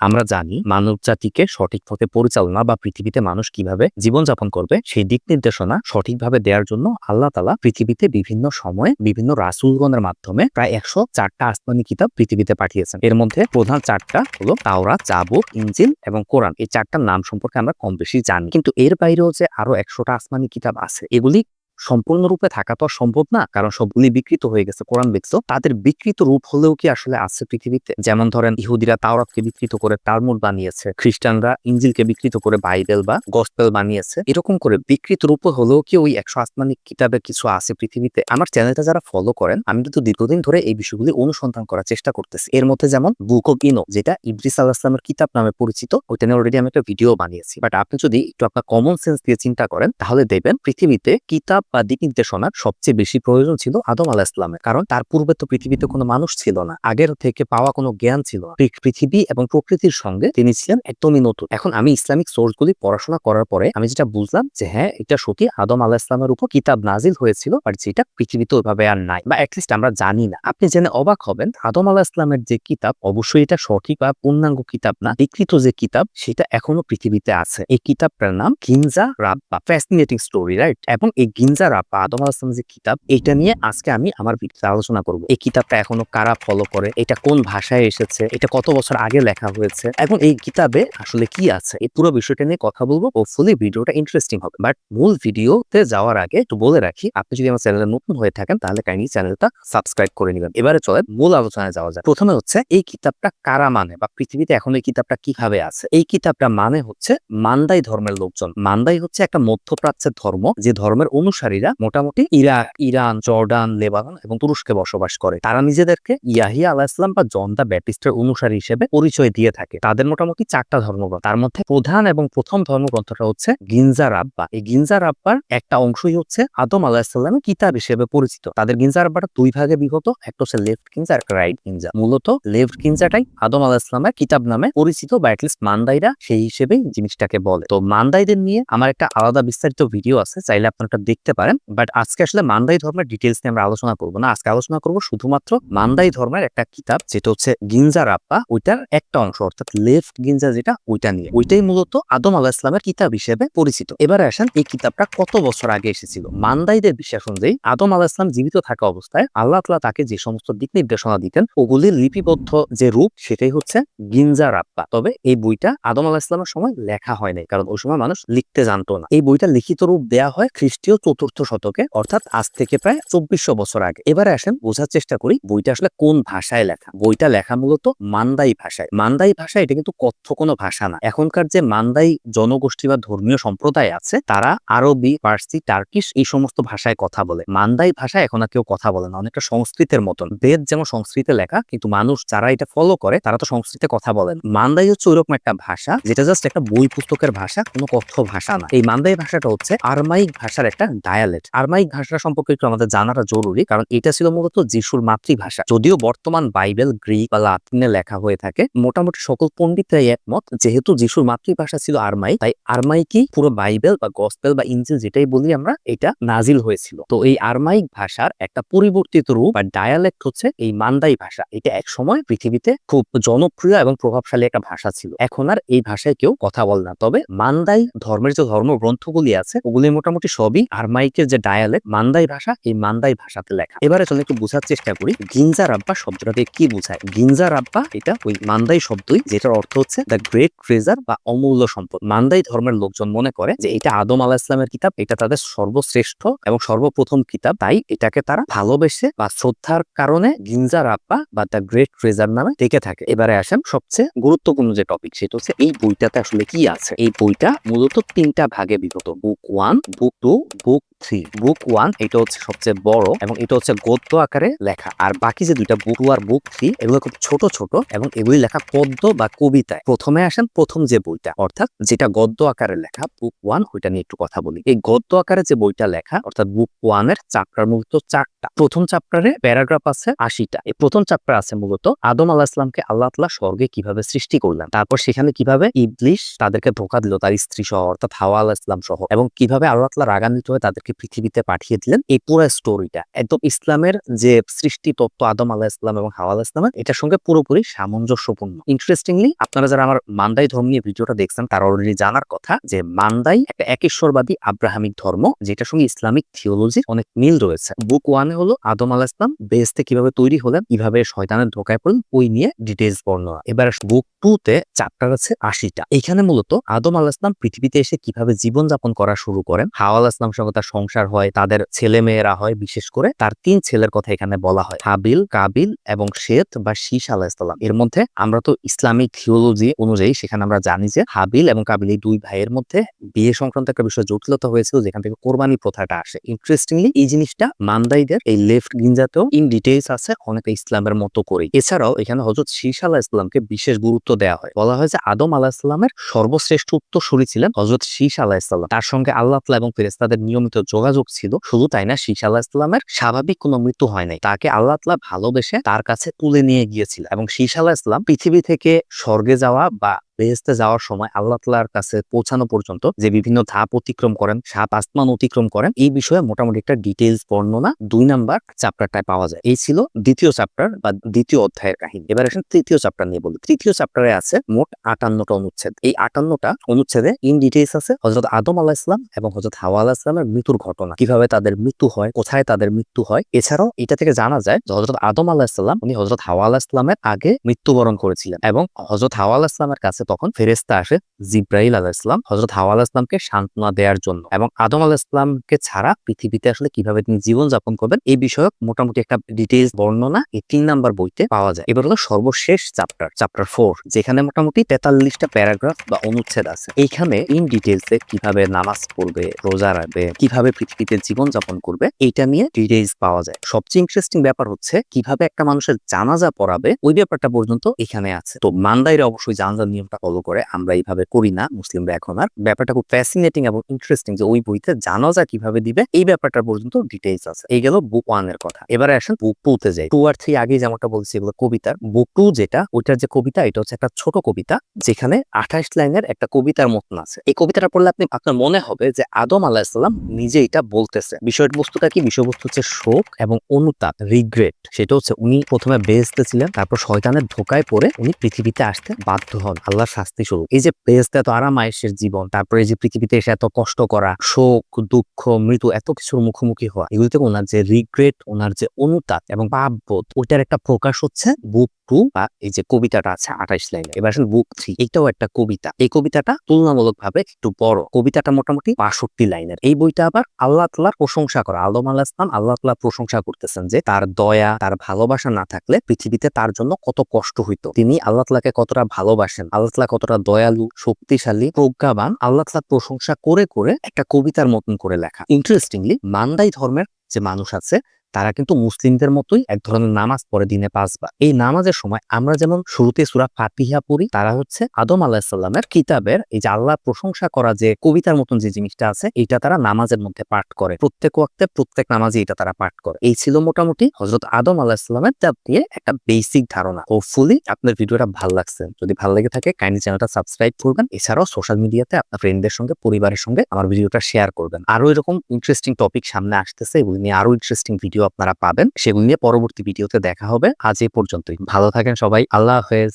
আমরা জানি মানব জাতিকে সঠিক পথে পরিচালনা বা পৃথিবীতে মানুষ কীভাবে জীবনযাপন করবে, সেই দিক নির্দেশনা সঠিকভাবে দেওয়ার জন্য আল্লাহ তালা পৃথিবীতে বিভিন্ন সময়ে বিভিন্ন রাসুলগণের মাধ্যমে প্রায় একশো চারটা আসমানি কিতাব পৃথিবীতে পাঠিয়েছেন। এর মধ্যে প্রধান চারটা হলো তাওরা চাবুক ইঞ্জিল এবং কোরআন। এই চারটার নাম সম্পর্কে আমরা কম বেশি জানি। কিন্তু এর বাইরেও যে আরও একশোটা আসমানি কিতাব আছে, এগুলি সম্পূর্ণরূপে থাকা তো সম্ভব না, কারণ সবগুলি বিকৃত হয়ে গেছে কোরআন দেখছ তাদের বিকৃত রূপ হলেও কি আসলে আছে পৃথিবীতে? যেমন ধরেন ইহুদিরা তাওরাতকে বিকৃত করে তালমুদ বানিয়েছে, খ্রিস্টানরা ইঞ্জিলকে বিকৃত করে বাইবেল বা গসপেল বানিয়েছে। এরকম করে বিকৃত রূপ হলেও কি ওই একশো আসমানি কিতাবের কিছু আছে পৃথিবীতে? আমার চ্যানেলটা যারা ফলো করেন, আমি কিন্তু দীর্ঘদিন ধরে এই বিষয়গুলি অনুসন্ধান করার চেষ্টা করতেছি। এর মধ্যে যেমন বুক অফ ইনো যেটা ইব্রিস আল ইসলামের কিতাব নামে পরিচিত, ওইটা নিয়ে অলরেডি আমি একটা ভিডিও বানিয়েছি। বাট আপনি যদি একটু আপনার কমন সেন্স দিয়ে চিন্তা করেন, তাহলে দেখবেন পৃথিবীতে কিতাব বা দিক নির্দেশনার সবচেয়ে বেশি প্রয়োজন ছিল আদম আলাহ ইসলামের কারণ তার পূর্বে তো পৃথিবীতে কোনো মানুষ ছিল না। আগের থেকে পাওয়া কোনো জ্ঞান ছিল। পৃথিবী এবং প্রকৃতির সঙ্গে তিনি ছিলেন একদমই নতুন। এখন আমি ইসলামিক সোর্সগুলি পড়াশোনা করার পরে আমি যেটা বুঝলাম যে হ্যাঁ এটা সত্যি আদম আলাহ ইসলামের উপর কিতাব নাজিল হয়েছিল, বাট যেটা পৃথিবীতে ওইভাবে আর নাই বা অ্যাটলিস্ট আমরা জানি না। আপনি জেনে অবাক হবেন, আদম আলাহ ইসলামের যে কিতাব অবশ্যই এটা সঠিক বা পূর্ণাঙ্গ কিতাব না। বিকৃত যে কিতাব, সেটা এখনও পৃথিবীতে আছে। এই কিতাবটার নাম Ginza Rabba fascinating story right এবং এই গিনজা রাব্বা আদম আলাহ ইসলামের যে কিতাব এটা নিয়ে আজকে আমি আমার আলোচনা করব। এই কিতাবটা এখনও কারা ফলো করে? এটা কোন ভাষায় এসেছে? এটা কত বছর আগে লেখা হয়েছে? এবং এই কিতাবে আসলে কি আছে? এই পুরো বিষয়টা নিয়ে কথা বলব। হোপফুলি ভিডিওটা ইন্টারেস্টিং হবে। বাট মূল ভিডিওতে যাওয়ার আগে একটু বলে রাখি, আপনি যদি আমার চ্যানেলে নতুন হয়ে থাকেন, তাহলে কাইন্ডলি চ্যানেলটা সাবস্ক্রাইব করে নেবেন। এবারে চলে মূল আলোচনায় যাওয়া যায় প্রথমে হচ্ছে, এই কিতাবটা কারা মানে বা পৃথিবীতে এখন এই কিতাবটা কীভাবে আছে? এই কিতাবটা মানে হচ্ছে মান্দাই ধর্মের লোকজন। মান্দাই হচ্ছে একটা মধ্যপ্রাচ্যের ধর্ম, যে ধর্মের অনুসারীরা মোটামুটি ইরাক ইরান, জর্ডান, লেবানন এবং তুরস্কে বসবাস করে। তারা নিজেদেরকে ইয়াহিয়া আলাহ ইসলাম বা জন দা ব্যাটিস্টের অনুসারী হিসেবে পরিচয় দিয়ে থাকে। তাদের মোটামুটি চারটা ধর্মগ্রন্থ। তার মধ্যে প্রধান এবং প্রথম ধর্মগ্রন্থটা হচ্ছে গিনজা রাব্বা। এই গিনজা রাব্বার একটা অংশই হচ্ছে আদম আলাহ ইসলামের কিতাব হিসেবে পরিচিত। তাদের গিনজা রাব্বাটা দুই ভাগে বিভক্ত। একটা হচ্ছে লেফট কিনজা একটা রাইট কিনজা মূলত লেফট কিনজাটাই আদম আলাহ ইসলামের কিতাব নামে পরিচিত বা অ্যাটলিস্ট মান্দাইরা সেই হিসেবেই জিনিসটাকে বলে। তো মান্দাইদের নিয়ে আমার একটা আলাদা বিস্তারিত ভিডিও আছে। চাইলে আপনারা দেখতে পারেন। বাট আজকে আসলে মান্দাই ধর্মের ডিটেলস নিয়ে আমরা আলোচনা করব না। আজকে আলোচনা করব শুধুমাত্র মান্দাই ধর্মের একটা কিতাব, যেটা হচ্ছে গিনজা রাপ্পা ওইটার একটা অংশ, অর্থাৎ লেফট গিনজা যেটা, ওইটা নিয়ে। ওইটাই মূলত আদম আলাহ ইসলামের কিতাব হিসেবে পরিচিত। এবারে আসেন এই কিতাবটা কত বছর আগে এসেছিল? মান্দাইদের বিশ্বাস অনুযায়ী আদম আলাহ ইসলাম জীবিত থাকা অবস্থায় আল্লাহ তালা তাকে যে সমস্ত দিক নির্দেশনা দিতেন, ওগুলির লিপিবদ্ধ যে রূপ, সেটাই হচ্ছে গিনজা রাপ্পা তবে এই বইটা আদম আলাহ ইসলামের সময় লেখা হয় নাই কারণ ওই সময় মানুষ লিখতে জানতো না। এই বইটা লিখিত রূপ দেয়া হয় খ্রিস্টীয় চতুর্থ শতকে, অর্থাৎ আজ থেকে প্রায় চব্বিশশো বছর আগে। এবারে আসেন, বোঝার চেষ্টা করি বইটা আসলে কোন ভাষায় লেখা। বইটা লেখা মূলত মান্দাই ভাষায়। মান্দাই ভাষা এটা কিন্তু কথ্য কোনো ভাষা না। এখনকার যে মান্দাই জনগোষ্ঠী বা ধর্মীয় সম্প্রদায় আছে, তারা আরবি ফার্সি টার্কিশ এই সমস্ত ভাষায় কথা বলে। মান্দাই ভাষায় এখন আর কেউ কথা বলে না, অনেকটা সংস্কৃতের মতন। বেদ যেমন সংস্কৃতে লেখা, কিন্তু মানুষ যারা এটা ফলো করে, তারা তো সংস্কৃতে কথা বলেন মান্দাই হচ্ছে ওইরকম একটা ভাষা, যেটা জাস্ট একটা বই পুস্তকের ভাষা, কোনো কথ্য ভাষা না। এই মান্দাই ভাষাটা হচ্ছে আরমাইক ভাষার একটা ডায়ালেক্ট আরমাইক ভাষা সম্পর্কে একটু আমাদের জানাটা জরুরি, কারণ এটা ছিল মূলত যিশুর মাতৃভাষা। যদিও বর্তমান বাইবেল, গ্রিক বা লাতিনে লেখা হয়ে থাকে, মোটামুটি সকল পণ্ডিতরাই একমত, যেহেতু যিশুর মাতৃভাষা ছিল আরমাইক তাই আরমাইকই পুরো বাইবেল বা গসপেল বা ইঞ্জিল যেটাই বলি আমরা, এটা নাজিল হয়েছিল। তো এই আরমাইক ভাষার একটা পরিবর্তিত রূপ বা ডায়ালেক্ট হচ্ছে এই মান্দাই ভাষা। এটা এক সময় পৃথিবীতে খুব জনপ্রিয় এবং প্রভাবশালী একটা ভাষা ছিল। এখন আর এই ভাষায় কেউ কথা বলে না। তবে মান্দাই ধর্মের যে ধর্মগ্রন্থগুলি আছে, ওগুলি মোটামুটি সবই আরমাইকের যে ডায়ালেক্ট মান্দাই ভাষা, এই মান্দাই ভাষাতে লেখা। এবারে চলে একটু বোঝার চেষ্টা করি, গিনজা রাব্বা শব্দটা দিয়ে কি বোঝায়? গিনজা রাব্বা এটা ওই মান্দাই শব্দই, যেটার অর্থ হচ্ছে দ্য গ্রেট ট্রেজার বা অমূল্য সম্পদ। মান্দাই ধর্মের লোকজন মনে করে যে এটা আদম আলাহ ইসলামের কিতাব, এটা তাদের সর্বশ্রেষ্ঠ এবং সর্বপ্রথম কিতাব, তাই এটাকে তারা ভালোবেসে বা শ্রদ্ধার কারণে গিনজা রাব্বা বা দ্য গ্রেট ট্রেজার নামে ডেকে থাকে। এবারে আসেন সবচেয়ে গুরুত্বপূর্ণ যে টপিক সেটা হচ্ছে এই বইটাতে আসলে কি আছে? এই বইটা মূলত তিনটা ভাগে বিভক্ত book one book two book three. Book one, এটা হচ্ছে সবচেয়ে বড় এবং এটা হচ্ছে গদ্য আকারে লেখা। আর বাকি যে দুইটা book to R book three, এগুলো খুব ছোট ছোট এবং এগুলি লেখা পদ্য বা কবিতায়। প্রথমে আসেন প্রথম যে বইটা, অর্থাৎ যেটা গদ্য আকারে লেখা, বুক ওয়ান, ওইটা নিয়ে একটু কথা বলি। এই গদ্য আকারে যে বইটা লেখা, অর্থাৎ বুক ওয়ানের চাকরার মূলত চারটা চ্যাপ্টারটা প্রথম চ্যাপ্টারে প্যারাগ্রাফ আছে আশিটা। এই প্রথম চ্যাপ্টার আছে মূলত আদম আল্লাহ ইসলামকে আল্লাহ তালা স্বর্গে কীভাবে সৃষ্টি করলেন, তারপর সেখানে কীভাবে ইবলিশ তাদেরকে ধোকা দিল, তার স্ত্রী সহ, অর্থাৎ হাওয়া আল্লাহ ইসলাম সহ, এবং কীভাবে আল্লাহ তালা রাগান্বিত হয়ে তাদেরকে পৃথিবীতে পাঠিয়ে দিলেন, এই পুরো স্টোরিটা একদম ইসলামের যে সৃষ্টি তত্ত্ব আদম আল্লাহ ইসলাম এবং হাওয়া আল্লাহ ইসলামের, এটার সঙ্গে পুরোপুরি সামঞ্জস্যপূর্ণ। ইন্টারেস্টিংলি আপনারা যারা আমার মান্দাই ধর্ম নিয়ে ভিডিওটা দেখছেন, তারা অলরেডি জানার কথা যে মান্দাই একটা একেশ্বরবাদী আব্রাহামিক ধর্ম, যেটার সঙ্গে ইসলামিক থিওলজির অনেক মিল রয়েছে। বুক ওয়ানে হলো আদম আলাহ ইসলাম বেহেস্তে কীভাবে তৈরি হলেন, কীভাবে শয়তানের ধোকায় পড়লেন, ওই নিয়ে ডিটেলস বর্ণনা। এবার বুক টু তে চ্যাপ্টার আছে আশিটা। এখানে মূলত আদম আলাহ ইসলাম পৃথিবীতে এসে কীভাবে জীবনযাপন করা শুরু করেন, হাওয়া আলাহ ইসলাম সঙ্গে তার সংসার হয়, তাদের ছেলে মেয়েরা হয়, বিশেষ করে তার তিন ছেলের কথা এখানে বলা হয়। হাবিল, কাবিল এবং শেত বা শীষ আলাহ ইসলাম এর মধ্যে আমরা তো ইসলামিক থিওলজি অনুযায়ী সেখানে আমরা জানি যে হাবিল এবং কাবিল এই দুই ভাইয়ের মধ্যে বিয়ে সংক্রান্ত একটা বিষয় জটিলতা হয়েছিল, যেখান থেকে কোরবানি প্রথাটা আসে। ইন্টারেস্টিংলি এই জিনিসটা মান্দাইদের এই লেফট গিঞ্জাতেও ইন ডিটেইলস আছে অনেকটা ইসলামের মতো করে এছাড়াও এখানে হজরত শীষ আলাহ ইসলামকে বিশেষ গুরুত্ব দেওয়া হয়। বলা হয় যে আদম আলাহ ইসলামের সর্বশ্রেষ্ঠ উত্তরসূরি ছিলেন হজরত শীষ আলাহ ইসলাম তার সঙ্গে আল্লাহ এবং ফেরেস্তাদের নিয়মিত যোগাযোগ ছিল। শুধু তাই না শীষ আলাহ ইসলামের স্বাভাবিক কোনো মৃত্যু হয় নাই। তাকে আল্লাহ ভালোবেসে তার কাছে তুলে নিয়ে গিয়েছিল এবং শীষ আলাহ ইসলাম পৃথিবী থেকে স্বর্গে যাওয়া বা বেহেস্তে যাওয়ার সময় আল্লাহ তালার কাছে পৌঁছানো পর্যন্ত যে বিভিন্ন ধাপ অতিক্রম করেন সাপ আসমান অতিক্রম করেন, এই বিষয়ে মোটামুটি একটা ডিটেলস বর্ণনা দুই নাম্বার চ্যাপ্টারটায় পাওয়া যায়। এই ছিল দ্বিতীয় চ্যাপ্টার বা দ্বিতীয় অধ্যায়ের কাহিনী। এবার আসেন তৃতীয় চ্যাপ্টার নিয়ে বলি। তৃতীয় চ্যাপ্টারে আছে মোট আটান্নটা অনুচ্ছেদ। এই আটান্নটা অনুচ্ছেদে ইন ডিটেলস আছে হজরত আদম আলাহ ইসলাম এবং হজরত হাওয়া আলাহ ইসলামের মৃত্যুর ঘটনা। কীভাবে তাদের মৃত্যু হয়, কোথায় তাদের মৃত্যু হয়। এছাড়াও এটা থেকে জানা যায় হজরত আদম আলাহ ইসলাম উনি হজরত হাওয়া আলাহ ইসলামের আগে মৃত্যুবরণ করেছিলেন এবং হজরত হাওয়া আলাহ ইসলামের কাছে তখন ফেরেস্তা আসে জিব্রাইল আলাহ ইসলাম হজরত হাওয়া আলাহ ইসলামকে সান্ত্বনা দেওয়ার জন্য এবং আদম আলাহ ইসলামকে ছাড়া পৃথিবীতে আসলে কীভাবে তিনি জীবন যাপন করবেন এই বিষয়ক মোটামুটি একটা ডিটেলস বর্ণনা এই তিন নাম্বার বইতে পাওয়া যায়। এবার হলো সর্বশেষ চ্যাপ্টার চ্যাপ্টার ফোর যেখানে মোটামুটি তেতাল্লিশটা প্যারাগ্রাফ বা অনুচ্ছেদ আছে। এইখানে ইন ডিটেলসে কীভাবে নামাজ পড়বে, রোজা রাখবে, কীভাবে পৃথিবীতে জীবন যাপন করবে এইটা নিয়ে ডিটেলস পাওয়া যায়। সবচেয়ে ইন্টারেস্টিং ব্যাপার হচ্ছে কীভাবে একটা মানুষের জানাজা পড়াবে ওই ব্যাপারটা পর্যন্ত এখানে আছে। তো মান্দাইরা অবশ্যই জানাজার নিয়মটা ফলো করে, আমরা এইভাবে করি না, মুসলিমরা এখন আর। ব্যাপারটা খুব ফ্যাসিনেটিং এবং ইন্টারেস্টিং যে ওই বইতে জানাজা কীভাবে দিবে, এই ব্যাপারটা পর্যন্ত ডিটেলস আছে। এই গেল বুক ওয়ানের কথা। এবারে আসেন বুক টু তে যাই। টু আর থ্রি আগে যেমনটা বলছি, এগুলো কবিতার। বুক টু যেটা, ওইটার যে কবিতা, এটা হচ্ছে একটা ছোট কবিতা, যেখানে আঠাশ লাইনের একটা কবিতার মতন আছে। এই কবিতাটা পড়লে আপনি, আপনার মনে হবে যে আদম আলাহিসাল্লাম নিজে এটা বলতেছে। বিষয়বস্তুটা কি? বিষয়বস্তু হচ্ছে শোক এবং অনুতাপ রিগ্রেট সেটা হচ্ছে উনি প্রথমে বেহেস্তে তারপর শয়তানের ধোকায় পড়ে উনি পৃথিবীতে আসতে বাধ্য হন। আল্লাহর শাস্তি স্বরূপ। এই যে বেহেস্তে এত আরাম আয়েসের জীবন, তারপরে যে পৃথিবীতে এসে এত কষ্ট করা, শোক, দুঃখ, মৃত্যু, এত কিছুর মুখোমুখি হওয়া এগুলি থেকে ওনার যে রিগ্রেট ওনার যে অনুতাপ এবং পাপবোধ, ওইটার একটা প্রকাশ হচ্ছে বুক টু বা এই যে কবিতাটা আছে আঠাইশ লাইনে এবার আসলে বুক থ্রি, এটাও একটা কবিতা। এই কবিতাটা তুলনামূলক ভাবে একটু বড়। কবিতাটা মোটামুটি বাষট্টি লাইনের। এই বইটা আবার আল্লাহ তাল্লাহ প্রশংসা করা। আলম আল্লাহ ইসলাম আল্লাহ তাল্লাহ প্রশংসা করতেছেন যে তার দয়া, তার ভালোবাসা না থাকলে পৃথিবীতে তার জন্য কত কষ্ট হইতো। তিনি আল্লাহ তালাকে কতটা ভালোবাসেন, আল্লাহ তালা কতটা দয়ালু, শক্তিশালী, প্রজ্ঞাবান, আল্লাহ তালা প্রশংসা করে করে একটা কবিতার মতন করে লেখা। ইন্টারেস্টিংলি মান্দাই ধর্মের যে মানুষ আছে তারা কিন্তু মুসলিমদের মতোই এক ধরনের নামাজ পড়ে দিনে পাঁচবার। এই নামাজের সময় আমরা যেমন শুরুতে সুরা ফাতিহা পড়ি, তারা হচ্ছে আদম আলাহিসাল্লামের কিতাবের এই যে আল্লাহ প্রশংসা করা যে কবিতার মতন যে জিনিসটা আছে এটা তারা নামাজের মধ্যে পাঠ করে। প্রত্যেক ওয়াক্তে প্রত্যেক নামাজে এটা তারা পাঠ করে। এই ছিল মোটামুটি হজরত আদম আলাহিসাল্লামের তার দিয়ে একটা বেসিক ধারণা। হোপফুলি আপনার ভিডিওটা ভালো লাগছে। যদি ভালো লেগে থাকে কাইন্ডলি চ্যানেলটা সাবস্ক্রাইব করবেন। এছাড়াও সোশ্যাল মিডিয়াতে আপনার ফ্রেন্ডদের সঙ্গে, পরিবারের সঙ্গে আমার ভিডিওটা শেয়ার করবেন। আরও এরকম ইন্টারেস্টিং টপিক সামনে আসতেছে, এগুলি নিয়ে আরও ইন্টারেস্টিং ভিডিও আপনারা পাবেন। সেগুলি নিয়ে পরবর্তী ভিডিওতে দেখা হবে। আজ এ পর্যন্তই। ভালো থাকেন সবাই। আল্লাহ হাফেজ।